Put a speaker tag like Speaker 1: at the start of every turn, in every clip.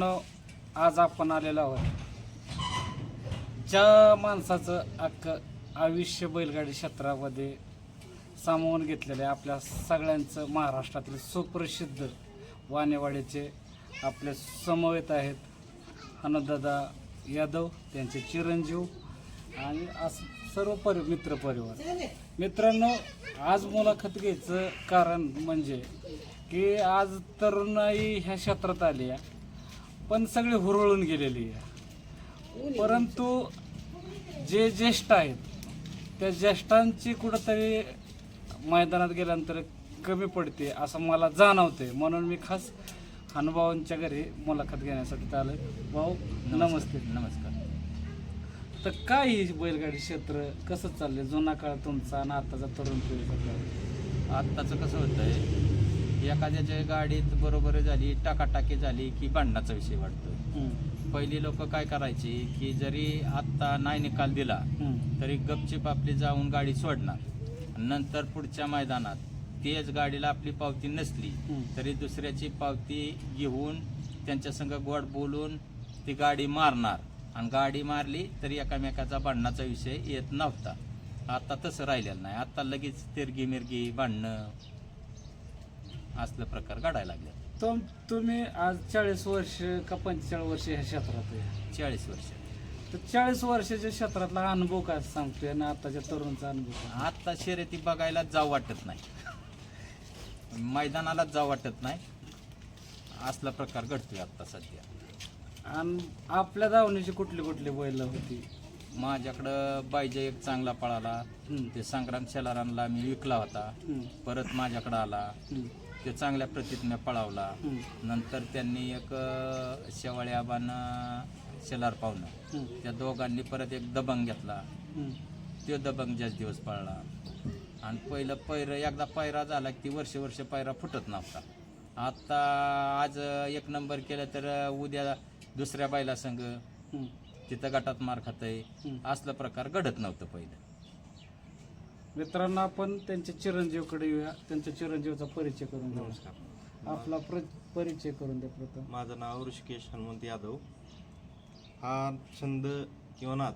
Speaker 1: मित्रांनो आज आपण आलेलो आहोत. ज्या माणसाचं अख्खं आयुष्य बैलगाडी क्षेत्रामध्ये सामावून घेतलेलं आहे आपल्या सगळ्यांचं महाराष्ट्रातील सुप्रसिद्ध वानेवाडीचे आपले समवेत आहेत अनुदादा यादव त्यांचे चिरंजीव आणि असं सर्व परि मित्र परिवार. मित्रांनो आज मुलाखत घ्यायचं कारण म्हणजे की आज तरुणाई ह्या क्षेत्रात आली आहे. पण सगळी हुरळून गेलेली आहे. परंतु जे ज्येष्ठ आहेत त्या ज्येष्ठांची कुठंतरी मैदानात गेल्यानंतर कमी पडते असं मला जाणवते म्हणून मी खास हनुभावांच्या घरी मुलाखत घेण्यासाठी आलोय. भाऊ नमस्ते.
Speaker 2: नमस्कार.
Speaker 1: तर काय ही बैलगाडी क्षेत्र? कसं चाललंय? जुना काळ तुमचा आणि आताचा तरुण पिढीचा काळ?
Speaker 2: आत्ताचं कसं होतंय एखाद्याच्या गाडीत बरोबर झाली टाकाटाकी झाली की भांडणाचा विषय वाटतो पहिली लोक काय करायची की जरी आत्ता नाही निकाल दिला तरी गपचीप आपली जाऊन गाडी सोडणार. नंतर पुढच्या मैदानात तेच गाडीला आपली पावती नसली. तरी दुसऱ्याची पावती घेऊन त्यांच्या संग गोड बोलून ती गाडी मारणार. आणि गाडी मारली तरी एकामेकाचा भांडणाचा विषय येत नव्हता. आता तसं राहिलेलं नाही. आता लगेच तिरगी मिरगी भांडणं असलं प्रकार घडायला लागले.
Speaker 1: तुम तुम्ही आज चाळीस वर्ष का पंचेचाळीस वर्ष ह्या क्षेत्रात आहे?
Speaker 2: चाळीस वर्ष.
Speaker 1: तर चाळीस वर्षाच्या क्षेत्रातला अनुभव काय सांगतोय आणि आताच्या तरुणचा अनुभव काय?
Speaker 2: आता शर्यती बघायला जाऊ वाटत नाही. मैदानाला जाऊ वाटत नाही. असला प्रकार घडतोय आता सध्या.
Speaker 1: आणि आपल्या दावणीची कुठली कुठली बैल होती?
Speaker 2: माझ्याकडं बायजा एक चांगला पळाला.
Speaker 1: हम्म,
Speaker 2: ते संग्राम शेलारांना मी विकला होता.
Speaker 1: हम्म,
Speaker 2: परत माझ्याकडं आला.
Speaker 1: हम्म,
Speaker 2: ते चांगल्या प्रतीत मी पळावला नंतर त्यांनी एक शेवाळे आबानं शेलार पावलं त्या दोघांनी परत एक दबंग घेतला. तो दबंग जास्त दिवस पळला. आणि पहिलं पैर एकदा पैरा झाला की ती वर्ष वर्ष पैरा फुटत नव्हता. आता आज एक नंबर केलं तर उद्या दुसऱ्या बायला संघ. तिथं गटात मार
Speaker 1: हम्म.
Speaker 2: असलं प्रकार घडत नव्हतं पहिलं.
Speaker 1: मित्रांनो आपण त्यांच्या चिरंजीवकडे येऊया. त्यांच्या चिरंजीवचा परिचय करून घेऊ
Speaker 3: नमस्कार.
Speaker 1: आपला प्र- परिचय करून द्या प्रथम.
Speaker 3: माझं नाव ऋषिकेश हनुमंत यादव. हा छंद किंवा नाद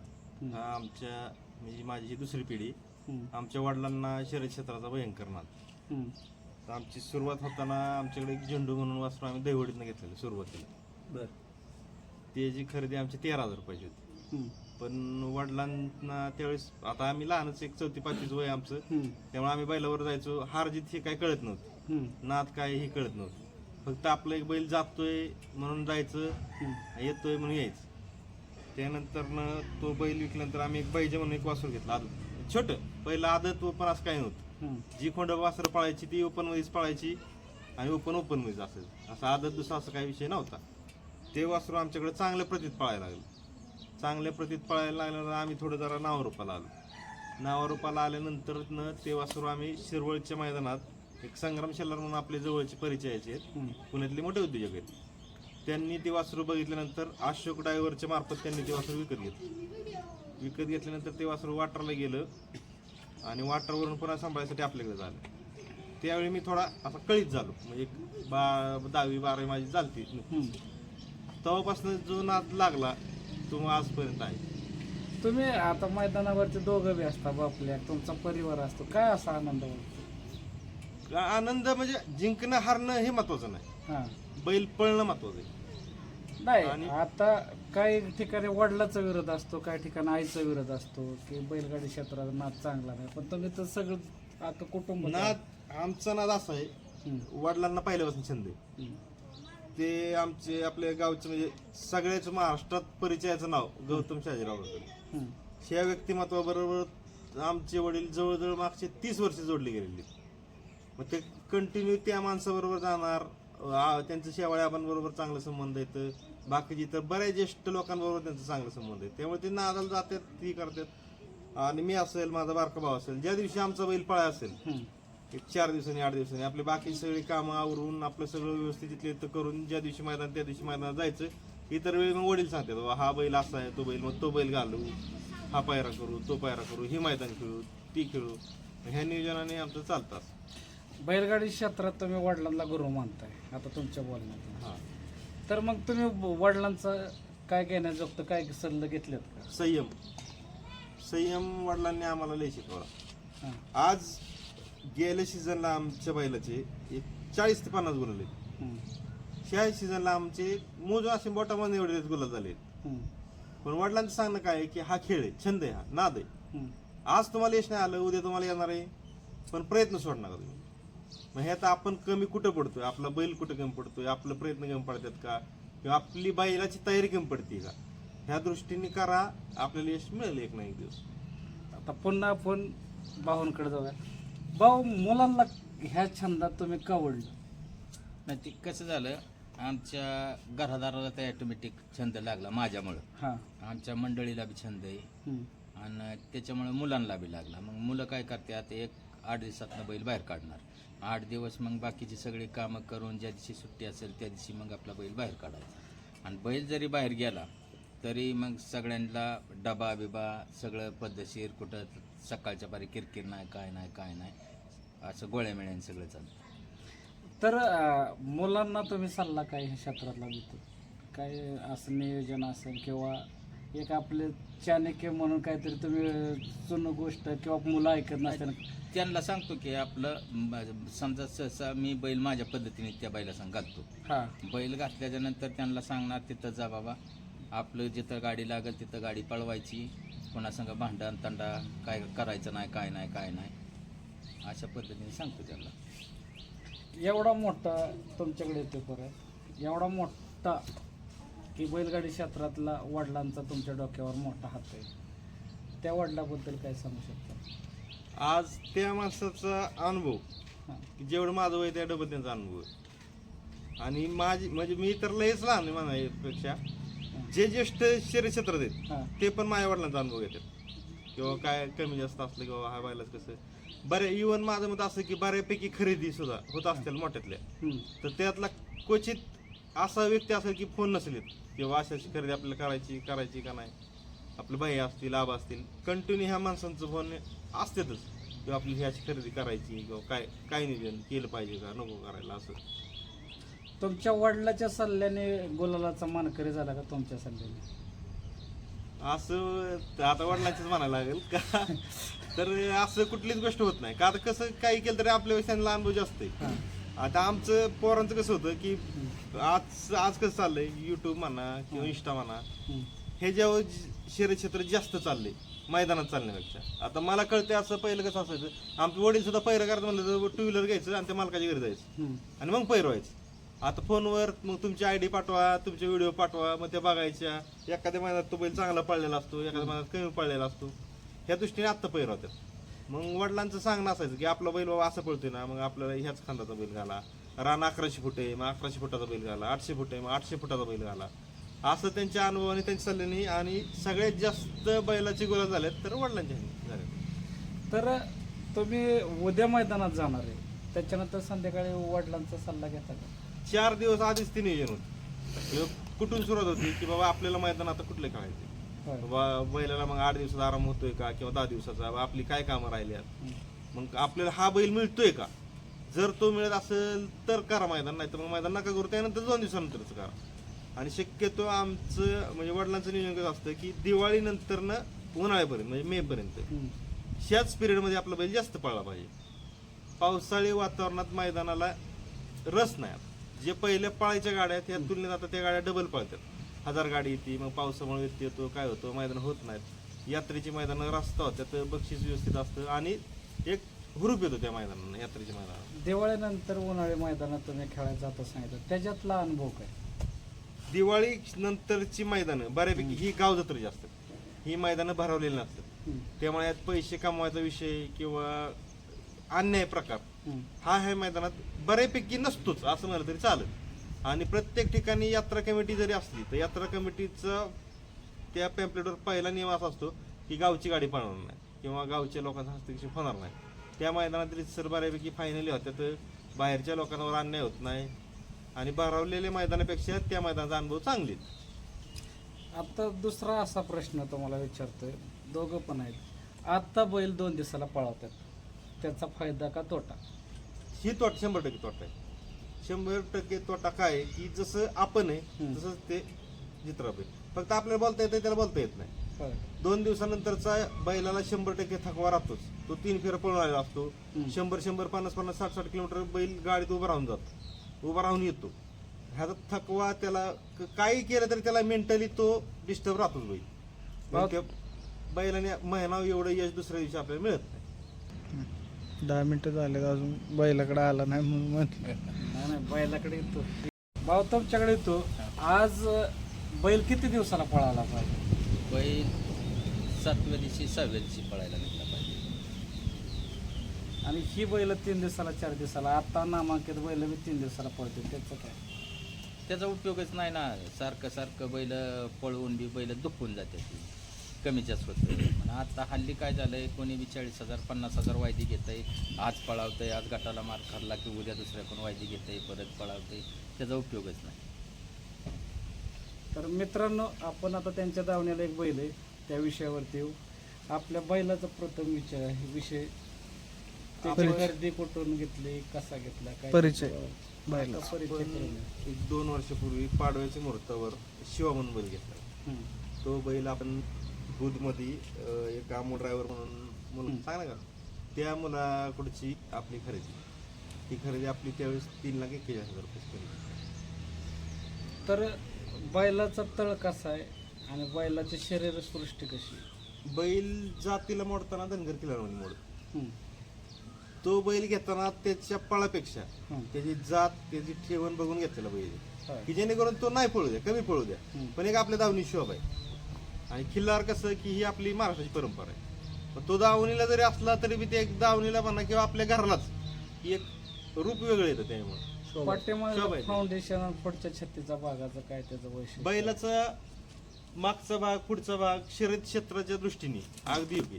Speaker 3: हा आमच्या म्हणजे माझी ही दुसरी पिढी.
Speaker 1: हम्म,
Speaker 3: आमच्या वडिलांना शर्यत क्षेत्राचा भयंकर नाद.
Speaker 1: हम्म,
Speaker 3: तर आमची सुरुवात होताना आमच्याकडे एक झेंडू म्हणून वासरू आम्ही दैवडीतनं घेतलेलं सुरुवातीला.
Speaker 1: बर.
Speaker 3: त्याची खरेदी आमची तेरा हजार रुपयाची होती.
Speaker 1: हम्म,
Speaker 3: पण वडिलांना त्यावेळेस आता आम्ही लहानच एक चौथी पाचवीच वय आमचं. त्यामुळे आम्ही बैलावर जायचो. हार जीत हे काही कळत नव्हतं. नाद काय हे कळत नव्हतं. फक्त आपलं एक बैल जातोय म्हणून जायचं येतोय म्हणून यायचं. त्यानंतर तो बैल विकल्यानंतर आम्ही एक बैजे म्हणून एक वासर घेतला. आदत. छोट. पहिलं आदत ओपन असं काही नव्हतं. जी खोंड वासर पळायची ती ओपन मध्येच पळायची आणि ओपन ओपन मध्येच असायचं. असं आदत दुसरा असा काही विषय नव्हता. ते वासरू आमच्याकडे चांगल्या प्रतीत पळायला लागलं. चांगल्या प्रतीत पळायला लागल्यानंतर आम्ही थोडं जरा नावारूपाला आलो. नावारूपाला आल्यानंतर न ते वासरू आम्ही शिरवळच्या मैदानात एक संग्राम शेलार म्हणून आपले जवळचे परिचयाचे आहेत. पुण्यातले मोठे उद्योजक आहेत. त्यांनी ते वासरू बघितल्यानंतर अशोक ड्रायव्हरच्या मार्फत त्यांनी ते वासरू विकत घेतलं. विकत घेतल्यानंतर ते वासरू वाटरला गेलं आणि वाटरवरून पुन्हा सांभाळायसाठी आपल्याकडे झालं. त्यावेळी मी थोडा असा कळीत झालो. म्हणजे बा दहावी बारावी माझी चालती. तेव्हापासून जो नाद लागला तो मग आजपर्यंत आहे.
Speaker 1: तुम्ही आता मैदानावरती दोघं बी असता बापल्या तुमचा परिवार असतो. काय असा आनंद वाटतो
Speaker 3: आनंद म्हणजे जिंकणं हारणं हे महत्वाचं नाही.
Speaker 1: हा.
Speaker 3: बैल पळणं महत्वाचं आहे.
Speaker 1: नाही
Speaker 3: आणि-
Speaker 1: आता काही ठिकाणी वडिलाचा विरोध असतो काही ठिकाणी आईचा विरोध असतो की बैलगाडी क्षेत्रात नाद चांगला नाही. पण तुम्ही तर सगळं आता कुटुंब
Speaker 3: नाद आमचा नाद असा आहे
Speaker 1: हम्म,
Speaker 3: वडिलांना पहिल्यापासून छंद आहे.
Speaker 1: हम्म,
Speaker 3: ते आमचे आपल्या गावचे म्हणजे सगळ्याच महाराष्ट्रात परिचयाचं नाव गौतम शहाजीराव होतं.
Speaker 1: हम्म,
Speaker 3: ह्या व्यक्तिमत्वाबरोबर आमचे वडील जवळजवळ मागचे तीस वर्ष जोडले गेलेले. मग ते कंटिन्यू त्या माणसाबरोबर जाणार त्यांचं शेवाळ्याबांबरोबर चांगला संबंध येतं. बाकीचे तर बऱ्याच ज्येष्ठ लोकांबरोबर त्यांचा चांगला संबंध आहे त्यामुळे ते नादाला जातात ती करतात. आणि मी असेल माझा बारका भाव असेल ज्या दिवशी आमचा बैल पळा असेल एक चार दिवसांनी आठ दिवसांनी. आपले बाकी सगळी कामं आवरून आपलं सगळं व्यवस्थित तिथले इथं करून ज्या दिवशी मैदान त्या दिवशी मैदानात जायचं. इतर वेळी मग वडील सांगतात "बाबा, हा बैल असा आहे तो बैल मग तो बैल घालू. हा पायरा करू तो पायरा करू ही मैदान खेळू ती खेळू. ह्या नियोजनाने आमचं चालतात.
Speaker 1: बैलगाडी क्षेत्रात तुम्ही वडिलांना गुरु मानताय आता तुमच्या बोलण्यात
Speaker 3: हां.
Speaker 1: तर मग तुम्ही वडिलांचा काय घेण्याजोगतं काय सल्ला घेतलेत का?
Speaker 3: संयम. संयम वडिलांनी आम्हाला लय शिकवला. आज गेल्या सीझनला आमच्या बैलाचे एक चाळीस ते पन्नास गुलाल आहेत
Speaker 1: हं,
Speaker 3: ह्या सीझनला आमचे मोज असे बोटामध्ये एवढे गुलाल झाले
Speaker 1: हं,
Speaker 3: पण वडिलांचं सांगणं काय आहे की हा खेळ आहे छंद आहे हा नाद आहे.
Speaker 1: हं.
Speaker 3: आज तुम्हाला यश नाही आलं उद्या तुम्हाला येणार आहे पण प्रयत्न सोड नका तुम्ही. मग ह्यात आपण कमी कुठं पडतोय? आपला बैल कुठं कमी पडतोय? आपलं प्रयत्न कमी पडतात का? किंवा आपली बैलाची तयारी कमी पडते का? ह्या दृष्टीने करा आपल्याला यश मिळेल एक ना एक दिवस.
Speaker 1: आता पुन्हा आपण भाऊंकडे जाऊया. भाऊ मुलांना ह्या छंदात तुम्ही का वळलं
Speaker 2: नाही ते कसं झालं आमच्या घरादाराला ते ऑटोमॅटिक छंद लागला माझ्यामुळं.
Speaker 1: हां.
Speaker 2: आमच्या मंडळीला बी छंद आहे. आणि त्याच्यामुळे मुलांना बी लागला. मग मुलं काय करतात एक आठ दिवसातनं बैल बाहेर काढणार. आठ दिवस मग बाकीची सगळी कामं करून ज्या दिवशी सुट्टी असेल त्या दिवशी मग आपला बैल बाहेर काढायचा. आणि बैल जरी बाहेर गेला तरी मग सगळ्यांना डबा बिबा सगळं पद्धतशीर कुठं सकाळच्या बारी किरकिर नाही काय नाही काय नाही. असं गोळ्या मिळ्याने सगळं चालतं.
Speaker 1: तर अं, मुलांना तुम्ही सल्ला काय ह्या क्षेत्रातला देतो? काय असं नियोजन असेल किंवा एक आपले चाणक्य म्हणून काहीतरी तुम्ही जुनं गोष्ट किंवा मुलं ऐकत नसताना
Speaker 2: त्यांना सांगतो की आपलं म- समजा सहसा मी बैल माझ्या पद्धतीने त्या बैला सांग घालतो.
Speaker 1: हां.
Speaker 2: बैल घातल्याच्या नंतर त्यांना सांगणार तिथं जा बाबा. आपलं जिथं गाडी लागेल तिथं गाडी पळवायची. कोणासंग भांडण तंडा काय करायचं नाही काय नाही काय नाही अशा पद्धतीने सांगतो त्यांना.
Speaker 1: एवढा मोठा तुमच्याकडे येतो परत एवढा मोठा की बैलगाडी क्षेत्रातला वडिलांचा तुमच्या डोक्यावर मोठा हात आहे. त्या वडिलाबद्दल काय सांगू शकता?
Speaker 3: आज त्या माणसाचा अनुभव
Speaker 1: हां.
Speaker 3: की जेवढं माझं वय त्या डबल त्यांचा अनुभव आहे. आणि माझी म्हणजे मी तर लयच लहान आहे म्हणापेक्षा जे ज्येष्ठ शरीर क्षेत्रात आहेत
Speaker 1: हां.
Speaker 3: ते पण माझ्या वडिलांचा अनुभव घेतात. किंवा काय कमी जास्त असलं किंवा हा व्हायलाच कसं. बरे इवन माझं मत असं की बऱ्यापैकी खरेदी सुद्धा होत असतील मोठ्यातल्या. तर त्यातला क्वचित असा व्यक्ती असेल की फोन नसेल येत किंवा अशी अशी खरेदी आपल्याला करायची करायची का नाही. आपले बाई असतील लाभ असतील कंटिन्यू ह्या माणसांचं फोन असतातच. किंवा आपली ही अशी खरेदी करायची किंवा काय काय नियोजन केलं पाहिजे का नको करायला असं.
Speaker 1: तुमच्या वडिलाच्या सल्ल्याने गुलालाचा मानकरी झाला का तुमच्या सल्ल्याने?
Speaker 3: असं आता वडिलांचंच म्हणायला लागेल का? तर असं कुठलीच गोष्ट होत नाही. का आता कसं काही केलं तरी आपल्या त्यांना अनुभव जास्त आहे. आता आमचं पोरांचं कसं होतं की आज आज कसं चाललंय? युट्यूब म्हणा किंवा इंस्टा म्हणा.
Speaker 1: हं.
Speaker 3: हे जेव्हा क्षेत्र जास्त चालले मैदानात चालण्यापेक्षा. आता मला कळते असं पहिलं कसं असायचं आमचे वडील सुद्धा पहिलं करत म्हणलं तर टू व्हीलर घ्यायचं आणि ते मालकाच्या घरी जायचं.
Speaker 1: हं.
Speaker 3: आणि मग पैर व्हायचं आता फोनवर मग तुमची आय डी पाठवा तुमचे व्हिडिओ पाठवा मग त्या बघायच्या. एखाद्या महिन्यात तो बैल चांगला पळलेला असतो एखाद्या महिन्यात कमी पळलेला असतो. ह्या दृष्टीने आत्ता पैर होतात मग वडिलांचं सांगणं असायचं की आपला बैल बाबा असं पळतोय ना मग आपल्याला ह्याच खांदाचा बैल घाला. रान अकराशे फूट आहे मग अकराशे फुटाचा बैल घाला आठशे फूट आहे मग आठशे फुटाचा बैल घाला. असं त्यांच्या अनुभवाने त्यांच्या सल्ल्याने आणि सगळ्यात जास्त बैलाची गोळा झाल्यात तर वडिलांच्या ह्याने झाल्यात
Speaker 1: तर तुम्ही उद्या मैदानात जाणार आहे. त्याच्यानंतर संध्याकाळी वडिलांचा सल्ला घेता का?
Speaker 3: चार दिवस आधीच ते नियोजन होतं किंवा कुठून सुरुवात होती की बाबा आपल्याला मैदान आता कुठले खेळायचे. बाबा बैलाला मग आठ दिवसाचा आराम होतोय का किंवा दहा दिवसाचा आपली काय कामं राहिली. मग आपल्याला हा बैल मिळतोय का जर तो मिळत असेल तर करा मैदान नाही तर मग मैदान नका करू त्यानंतर दोन दिवसानंतरच करा आणि शक्यतो आमचं म्हणजे वडिलांचं नियोजन कसं असतं की दिवाळीनंतर ना उन्हाळ्यापर्यंत म्हणजे मे पर्यंत
Speaker 1: हं.
Speaker 3: ह्याच पिरियडमध्ये आपला बैल जास्त पळला पाहिजे पावसाळी वातावरणात मैदानाला रस नाही. जे पहिल्या पाळायच्या गाड्या आहेत, त्या तुलनेत आता त्या गाड्या डबल पळतात. हजार गाडी येते मग पावसामुळे व्यत्यय येतो काय होतं मैदान होत नाहीत. यात्रेची मैदानं रस्ता होत्यात बक्षीस व्यवस्थित असतं आणि एक हुरूप येतो त्या मैदानांना यात्रेच्या मैदानात
Speaker 1: दिवाळीनंतर उन्हाळी मैदानात तुम्ही खेळायला जाता सांगितलं त्याच्यातला अनुभव काय?
Speaker 3: दिवाळी नंतरची मैदानं बऱ्यापैकी ही गाव जत्रेची असतात ही मैदानं भरवलेली नसतात. त्यामुळे यात पैसे कमवायचा विषय किंवा अन्याय प्रकार.
Speaker 1: हं.
Speaker 3: हा ह्या मैदानात बऱ्यापैकी नसतोच असं म्हणलं तरी चालेल. आणि प्रत्येक ठिकाणी यात्रा कमिटी जरी असली तर यात्रा कमिटीचा त्या पॅम्पलेटवर पहिला नियम असा असतो की गावची गाडी पळणार नाही किंवा गावच्या लोकांचा हस्तक्षेप होणार नाही. त्या मैदानात सर बऱ्यापैकी फायनली होत्या तर बाहेरच्या लोकांवर अन्याय होत नाही. आणि भरवलेल्या मैदानापेक्षा त्या मैदानाचा अनुभव चांगले
Speaker 1: आता दुसरा असा प्रश्न तुम्हाला विचारतोय. दोघं पण आहेत. आता बैल दोन दिवसाला पळवतात. त्याचा फायदा का तोटा?
Speaker 3: ही तोट शंभर टक्के तोट आहे. शंभर टक्के तोटा काय आहे की जसं आपण आहे
Speaker 1: हम्म.
Speaker 3: तसंच ते जित्राप आहे फक्त आपल्याला बोलता येतं त्याला बोलता येत नाही.
Speaker 1: होय.
Speaker 3: दोन दिवसानंतरचा बैलाला शंभर टक्के थकवा राहतोच. तो तीन फेर पळून आलेला असतो.
Speaker 1: हम्म.
Speaker 3: शंभर शंभर पन्नास पन्नास साठ साठ किलोमीटर बैल गाडीत उभा राहून जातो. उभा राहून येतो. ह्याचा थकवा त्याला क- काही केलं तरी त्याला मेंटली तो डिस्टर्ब राहतोच बैल.
Speaker 1: बाप-
Speaker 3: मग त्या बैलाने महिना एवढं यश दुसऱ्या दिवशी आपल्याला मिळत
Speaker 4: दहा मिनिटं झाले अजून. बैलाकडे आला नाही म्हणून म्हटलं.
Speaker 1: नाही नाही बैलाकडे येतो. भाऊ तुमच्याकडे येतो. आज बैल किती दिवसाला पळाला पाहिजे?
Speaker 2: बैल सातव्या दिवशी सहाव्या दिवशी पळायला भेटला पाहिजे.
Speaker 1: आणि ही बैल तीन दिवसाला चार दिवसाला आता नामांकित बैल बी तीन दिवसाला पळते त्याचं काय?
Speaker 2: त्याचा उपयोगच नाही ना. सारखं सारखं बैल पळवून बी बैल दुखून जाते ती. कमी जास्त होतं. आता हल्ली काय झालंय कोणी बी चाळीस हजार पन्नास हजार वायदी घेतंय आज पळावतंय आज गटाला मार खाल्ला की उद्या दुसऱ्या कोण वायदी घेतंय परत पळावतंय त्याचा उपयोगच नाही
Speaker 1: तर मित्रांनो आपण आता त्यांच्या दावण्याला एक बैल आहे त्या विषयावरती येऊ आपल्या बैलाचा प्रथम विचार आहे विषय त्याची
Speaker 4: परिचय.
Speaker 1: खरेदी कुठून घेतली कसा घेतला काय
Speaker 4: परिचय.
Speaker 1: आता
Speaker 4: बैलाचा.
Speaker 1: परिचय करून द्या.
Speaker 3: एक दोन वर्षापूर्वी पाडव्याच्या मुहूर्तावर शिवा म्हणून बैल घेतला
Speaker 1: हम्म.
Speaker 3: तो बैल आपण बुधमध्ये एक आमो ड्रायव्हर म्हणून म्हणून
Speaker 1: हम्म.
Speaker 3: सांग ना का त्या मुलाकडची आपली खरेदी ती खरेदी आपली त्यावेळेस तीन लाख एक्केचाळीस हजार रुपये खरेदी
Speaker 1: तर बैलाचा तळ कसा आहे आणि बैलाची शरीर सृष्टी कशी
Speaker 3: बैल जातीला मोडताना धनगर किल्ल्यामध्ये मोड. तो बैल घेताना त्याच्या पळापेक्षा. त्याची जात त्याची ठेवण बघून घेतलेला बैल. की जेणेकरून तो नाही पळू द्या कमी पळू द्या. पण एक आपल्या दावणी शोभ आहे आणि खिल्लार कसं की ही आपली महाराष्ट्राची परंपरा आहे. पण तो दावणीला जरी असला तरी बी ते एक दावणीला म्हणा किंवा आपल्या घरालाच एक रूप वेगळं येतं त्यामुळे.
Speaker 1: पाठीमागे. फाउंडेशन आणि पुढच्या छत्तीचा भागाचं काय त्याचं वैशिष्ट्य?
Speaker 3: बैलाचा मागचा भाग पुढचा भाग शर्यत क्षेत्राच्या दृष्टीने अगदी योग्य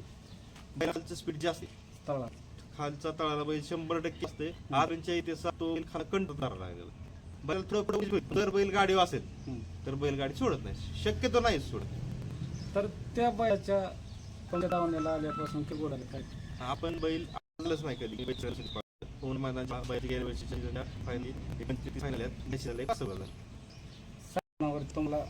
Speaker 3: बैलाचं स्पीड जास्त आहे.
Speaker 1: तळात
Speaker 3: खालचा तळाला बैल शंभर टक्के असते आरणच्या इथे तो बैल खाला कंट धरायला लागेल. बैल थोडं पुढे. जर बैलगाडी असेल
Speaker 1: हम्म.
Speaker 3: तर बैलगाडी सोडत नाही. शक्यतो नाहीच सोडत.
Speaker 1: तर त्या बैलाच्या कोणत्या दावण्याला आल्यापासून की गोडाला काय
Speaker 3: आपण बैल आणलंच नाही कधी. मैदानाच्या बैल गेल्या वर्षीच्या ज्या फायनली पंचवीस फायनल आहेत त्याची झाले?
Speaker 1: तुम्हाला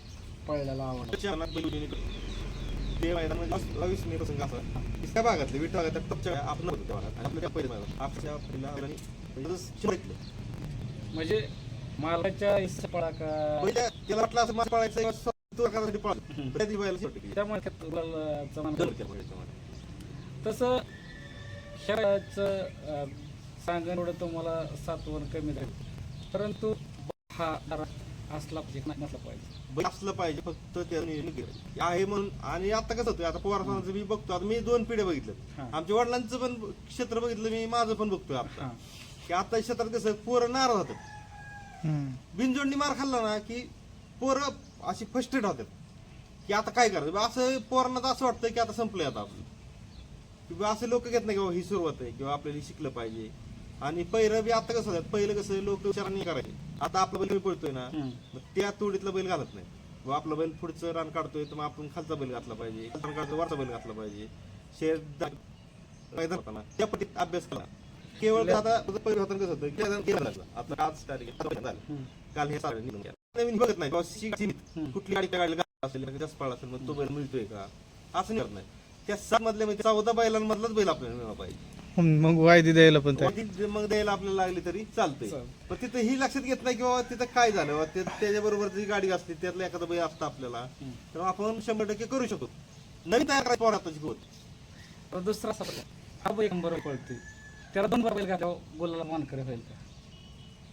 Speaker 3: करतो. ते मैदान म्हणजे अविस्मरणीय प्रसंग असा. की त्या भागातले विठ्ठल भागात टपच्या आपण त्या भागात आपल्या आपल्या.
Speaker 1: म्हणजे मालाच्या हिस्सा पळा का?
Speaker 3: बैल त्या- त्याला वाटलं असं पळायचं
Speaker 1: त्यामुळे. तसं खेळाचं सांगण एवढं तुम्हाला सातवण कमी झालं. परंतु हा असला पाहिजे नसला पाहिजे.
Speaker 3: असलं पाहिजे फक्त त्या नियोजन केलं. आहे म्हणून आणि आता कसं होतं आता पोरासांचं मी बघतो. आता मी दोन पिढ्या बघितलं. आमच्या वडिलांचं पण क्षेत्र बघितलं मी माझं पण बघतोय आता. की आता क्षेत्रात कसं पोरं नाराज होतात. बिनजोडणी मार खाल्ला ना की पोरं अशी फस्टेड होतात की आता काय करायचं? असं पोरांना तर असं वाटतं की आता संपलंय आता आपलं. किंवा असं लोक घेत नाही की बाबा ही सुरुवात आहे किंवा आपल्याला शिकलं पाहिजे. आणि पहिलं बी आता कसं होतं पहिलं कसं लोक विचारांनी करायचे. आता आपला बैल पळतोय ना. मग त्या तोडीतला बैल घालत नाही. व आपला बैल पुढचं रान काढतोय तर मग आपण खालचा बैल घातला पाहिजे वरचा बैल घातला पाहिजे. शेर होताना त्या पद्धतीत अभ्यास केला. केवळ आता पहिलं होतं कसं होतं. आता आज तारीख. काल हे सारं निघून गेलं. नवीन बघत नाही. बाबा. कुठली गाडी त्या गाडीला असेल जास्त पळा असेल मग तो बैल मिळतोय का? असं करत नाही. त्या सात मधल्या म्हणजे चौदा बैलांमधलाच बैल आपल्याला मिळाला पाहिजे.
Speaker 4: मग वायदी द्यायला पण त्या
Speaker 3: मग द्यायला आपल्याला लागली तरी चालतंय. पण तिथं ही लक्षात घेत नाही की बाबा तिथं काय झालं बाबा ते त्याच्याबरोबर जी गाडी असते त्यातला एखादा बैल असतं आपल्याला. तर आपण शंभर टक्के करू शकतो. नवीन तयार करायचं पोर आताची होत
Speaker 1: तर दुसरा सप्लाय हा बैल बरोबर पळतोय. त्याला दोन बैल घातल्यावर बोलायला मानकरी होईल का?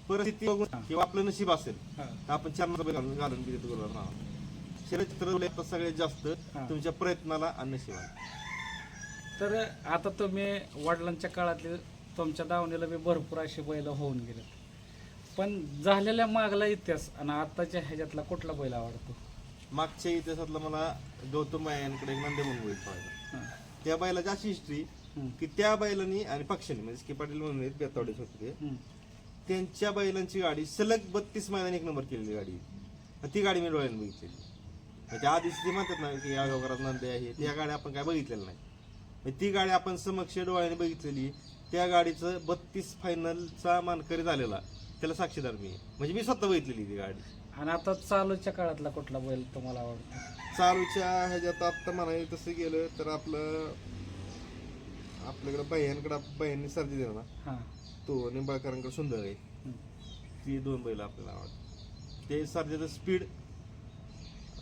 Speaker 3: परिस्थिती बघून. किंवा आपलं नशीब असेल. तर आपण चार नंबर घालून घालून हा शरीर सगळ्यात जास्त. तुमच्या प्रयत्नाला आणि नशिबाला
Speaker 1: तर आता तुम्ही वडिलांच्या काळातले तुमच्या दावणीला बी भरपूर असे बैल होऊन गेले पण झालेल्या मागला इतिहास आणि आताच्या ह्याच्यातला कुठला बैल आवडतो
Speaker 3: मागच्या इतिहासातला मला गौतम यांकडे नंदे म्हणून बैल पाहिजे. त्या बैलाची अशी हिस्ट्री. की त्या बैलांनी आणि पक्षांनी म्हणजे के पाटील म्हणून बेतावडेच होते ते. त्यांच्या बैलांची गाडी सलग बत्तीस मैदान एक नंबर केलेली गाडी. ती गाडी मी डोळ्याने बघितलेली. म्हणजे आधीच ते म्हणतात ना की या गावकरात नंदे आहे त्या गाड्या आपण काय बघितलेल्या नाही म्हणजे ती गाडी आपण समक्ष डोळ्याने बघितलेली त्या गाडीचं बत्तीस फायनलचा मानकरी झालेला त्याला साक्षीदार मी. आहे. म्हणजे मी स्वतः बघितलेली ती गाडी.
Speaker 1: आणि आता चालूच्या काळातला कुठला बैल तुम्हाला आवडतो?
Speaker 3: चालूच्या ह्याच्यात आत्ता म्हणायला तसं गेलं तर आपलं आपल्याकडं बाह्यांकडं बाह्यांनी सर्दी दिला ना
Speaker 1: हां.
Speaker 3: तो निंबाळकरांकडे सुंदर आहे. ती दोन बैल आपल्याला आवडतात. ते सर्जाचं स्पीड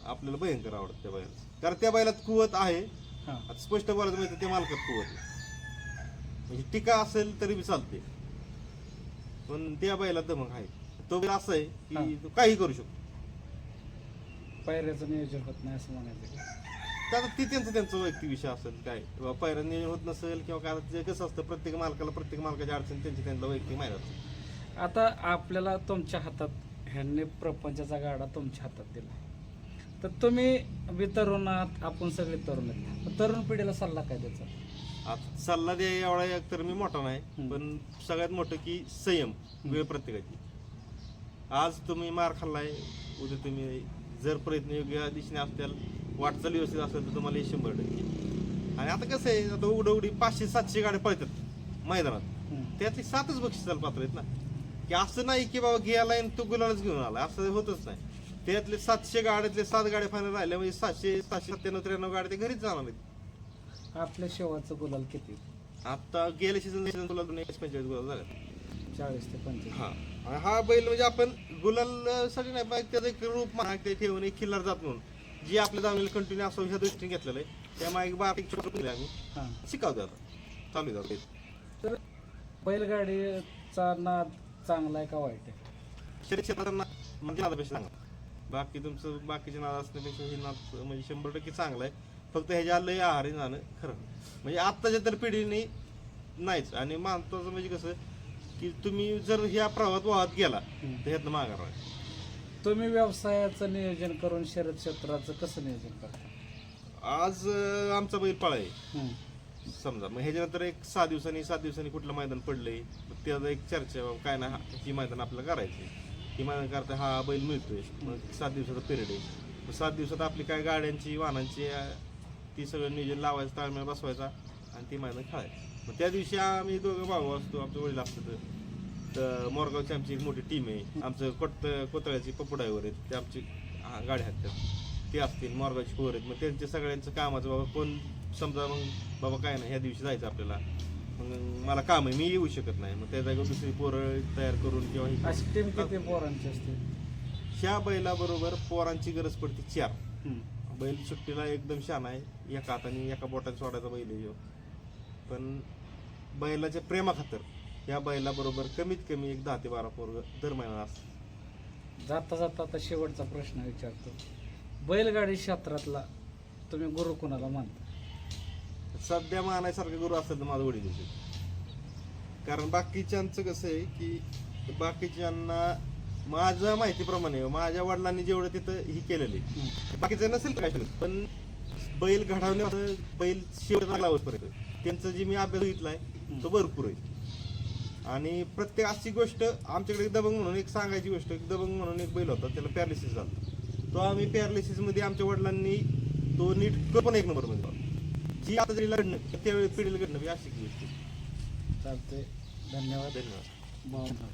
Speaker 3: आपल्याला भयंकर आवडतं त्या बैलाचं. कारण त्या बैलात कुवत आहे.
Speaker 1: हां.
Speaker 3: आता स्पष्ट बोलायचं म्हणजे ते मालकात कुवत नाही म्हणजे टीका असेल तरी बी चालते. पण त्या बैलात दमक आहे. तो बैल असं आहे
Speaker 1: हा.
Speaker 3: की तो काही करू शकतो.
Speaker 1: पायऱ्याचं नियोजन होत नाही असं म्हणायचं?
Speaker 3: तर आता ती त्यांचं त्यांचं वैयक्तिक विषय असेल काय? किंवा पायऱ्या नियोजन होत नसेल किंवा काय ते कसं असतं प्रत्येक मालकाला प्रत्येक मालकाची अडचण त्यांची त्यांना वैयक्तिक माहीत असते.
Speaker 1: आता आपल्याला तुमच्या हातात ह्यांनी प्रपंचाचा गाडा तुमच्या हातात दिला. तर तुम्ही बी तरुण आहात आपण सगळे तरुण आहेत. तरुण पिढीला सल्ला काय द्यायचा?
Speaker 3: आता सल्ला द्या एवढा एक तर मी मोठा नाही
Speaker 1: हम्म.
Speaker 3: पण सगळ्यात मोठं की संयम वेळ प्रत्येकाची. आज तुम्ही मार खाल्लाय उद्या तुम्ही जर प्रयत्न योग्य दिशेने असतील वाटचाल व्यवस्थित असेल तर तुम्हाला शंभर टक्के. आणि आता कसं आहे आता उघड उघडी पाचशे सातशे गाड्या पळतात मैदानात. त्यातली सातच बक्षिसाला पात्र आहेत ना. की असं नाही की बाबा गेला आणि तो गुलालच घेऊन आला. असं होतच नाही. त्यातले सातशे गाड्यातले सात गाड्या फायनल राहिल्या म्हणजे सातशे सातशे सत्त्याण्णव त्र्याण्णव गाड्या ते घरीच जाणार आहेत.
Speaker 1: आपल्या शेवाचं गुलाल किती?
Speaker 3: आता गेल्या सीझन सीझन तुला दोन एकशे पंचेचाळीस गुलाल झाले.
Speaker 1: चाळीस ते पंचवीस
Speaker 3: हा. आणि हा बैल म्हणजे आपण गुलाल साठी नाही त्याचं एक रूप म्हणा ते ठेवून एक खिल्लार जात म्हणून. जी आपल्या दावणीला कंटिन्यू असं ह्या दृष्टीने घेतलेलं आहे त्यामुळे बारा एक छोटं आम्ही.
Speaker 1: हां.
Speaker 3: शिकावतो आता चालू जातो
Speaker 1: तर बैलगाडीचा नाद चांगला आहे का वाईट आहे?
Speaker 3: शरीर क्षेत्रांना म्हणजे नादापेक्षा चांगला. बाकी तुमचं बाकीचे नाद असण्यापेक्षा हे नाद म्हणजे शंभर टक्के चांगलं आहे. फक्त ह्याच्या लय आहारी जाणं खरं. म्हणजे आत्ताच्या तर पिढीने नाहीच. आणि महत्वाचं म्हणजे कसं की तुम्ही जर ह्या प्रवाहात वाहत गेला तर ह्यातनं माघार राहील
Speaker 1: तुम्ही व्यवसायाचं नियोजन करून शर्यत क्षेत्राचं कसं नियोजन करता?
Speaker 3: आज अं, आमचा बैल पळा आहे. समजा मग ह्याच्यानंतर एक सहा दिवसांनी सात दिवसांनी कुठलं मैदान पडलंय? मग त्याचा एक चर्चा बाबा काय ना ही मैदान आपल्याला करायची ही मैदान करता हा बैल मिळतोय. मग सात दिवसाचा पिरियड आहे. मग सात दिवसात आपली काय गाड्यांची वाहनांची अं, ती सगळं नियोजन लावायचं ताळमेळ बसवायचा आणि ती मैदान खेळायचं. मग त्या दिवशी आम्ही दोघं भाऊ असतो आमचे वडील असतात तर मोरगावची आमची एक मोठी टीम आहे. आमचं कोट कोतळ्याची पप्पू ड्रायव्हर आहेत. ते आमची हा, गाडी हातात ते असतील मोरगावची पोर आहेत. मग त्यांच्या सगळ्यांचं कामाचं बाबा कोण समजा मग बाबा काय नाही ह्या दिवशी जायचं आपल्याला. मग मला काम आहे मी येऊ शकत नाही. मग त्या जागेवर दुसरी पोरं तयार करून किंवा हे-
Speaker 1: अशी टीम किती पोरांची असते?
Speaker 3: ह्या बैलाबरोबर पोरांची गरज पडते चार. बैल सुट्टीला एकदम शान आहे. एका हाताने एका बोटाने सोडायचा बैल आहे ह्यो. पण बैलाच्या प्रेमाखातर या बैलाबरोबर कमीत कमी एक दहा ते बारा पोरग दर महिना असतात.
Speaker 1: जाता जाता आता शेवटचा प्रश्न विचारतो. बैलगाडी क्षेत्रातला तुम्ही गुरु कोणाला मानता?
Speaker 3: सध्या मानायसारखे गुरु असेल तर माझं वडील. होते कारण बाकीच्यांचं कसं आहे की बाकीच्यांना माझ्या माहितीप्रमाणे माझ्या वडिलांनी जेवढं तिथं ही केलेलं आहे बाकीचं नसेल काय केलं. पण बैल घडवण्याचं बैल शेवट लावतपर्यंत त्यांचं जे मी अभ्यास घेतलाय तो भरपूर आहे. आणि प्रत्येक अशी गोष्ट आमच्याकडे एक दबंग म्हणून एक सांगायची गोष्ट एक दबंग म्हणून एक बैल होता त्याला पॅरालिसिस झाला. तो आम्ही पॅरालिसिसमध्ये आमच्या वडिलांनी तो नीट पण एक नंबरमध्ये होता. जी आता जरी लढणं त्यावेळी पिढीला घडणं ही अशी गोष्ट. आहे.
Speaker 1: चालते धन्यवाद.
Speaker 3: धन्यवाद